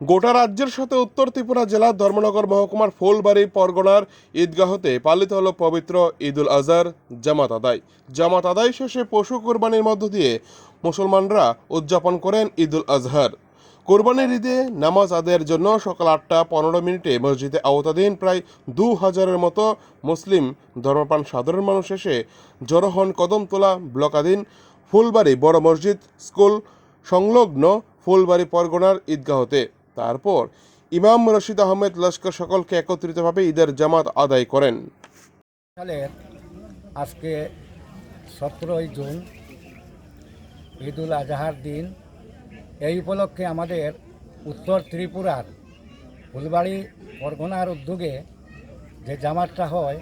গোটা রাজ্যের সাথে উত্তর ত্রিপুরা জেলার ধর্মনগর মহকুমার ফুলবাড়ি পরগনার ঈদগাহতে পালিত হল পবিত্র ঈদুল আজহার জামাত আদায়। জামাত আদায় শেষে পশু কোরবানির মধ্য দিয়ে মুসলমানরা উদযাপন করেন ঈদুল আজহার। কোরবানির ঈদে নামাজ আদায়ের জন্য সকাল আটটা পনেরো মিনিটে মসজিদে আওতাধীন প্রায় দু হাজারের মতো মুসলিম ধর্মপ্রাণ সাধারণ মানুষ এসে জড়ো হন কদমতলা ব্লকাধীন ফুলবাড়ি বড় মসজিদ স্কুল সংলগ্ন ফুলবাড়ি পরগনার ঈদগাহতে তারপর ইমাম রশিদ আহমেদ লস্কর সকলকে একত্রিতভাবে ঈদের জামাত আদায় করেন। আজকে সতেরোই জুন, ঈদুল আজহার দিন। এই উপলক্ষে আমাদের উত্তর ত্রিপুরার ফুলবাড়ি পরগনার উদ্যোগে যে জামাতটা হয়,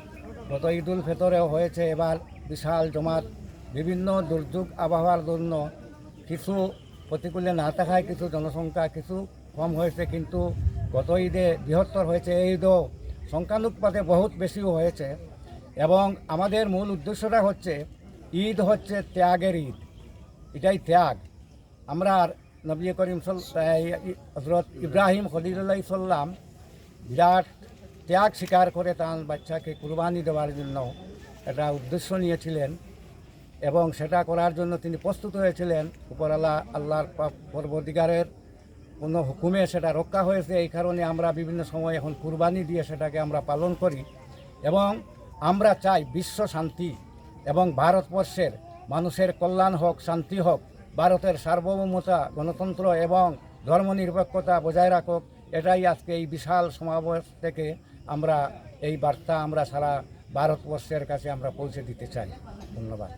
গত ঈদুল ফেতরেও হয়েছে। এবার বিশাল জমাত, বিভিন্ন দুর্যোগ, আবহাওয়ার জন্য কিছু প্রতিকূলে না থাকায় কিছু জনসংখ্যা, কিছু কম হয়েছে, কিন্তু গত ঈদে বৃহত্তর হয়েছে। এই ঈদও সংখ্যানুপাতে বহুত বেশিও হয়েছে। এবং আমাদের মূল উদ্দেশ্যটা হচ্ছে, ঈদ হচ্ছে ত্যাগের ঈদ। এটাই ত্যাগ। আমরা নবী করিম হজরত ইব্রাহিম খলিল্লাহ সাল্লাম বিরাট ত্যাগ স্বীকার করে তার বাচ্চাকে কুরবানি দেওয়ার জন্য একটা উদ্দেশ্য নিয়েছিলেন এবং সেটা করার জন্য তিনি প্রস্তুত হয়েছিলেন। উপরালা আল্লাহর পা- পরবর্তীকারের কোনো হুকুমে সেটা রক্ষা হয়েছে। এই কারণে আমরা বিভিন্ন সময় এখন কুরবানি দিয়ে সেটাকে আমরা পালন করি এবং আমরা চাই বিশ্ব শান্তি এবং ভারতবর্ষের মানুষের কল্যাণ হোক, শান্তি হোক, ভারতের সার্বভৌমতা, গণতন্ত্র এবং ধর্মনিরপেক্ষতা বজায় রাখুক। এটাই আজকে এই বিশাল সমাবেশ থেকে আমরা এই বার্তা আমরা সারা ভারতবর্ষের কাছে আমরা পৌঁছে দিতে চাই। ধন্যবাদ।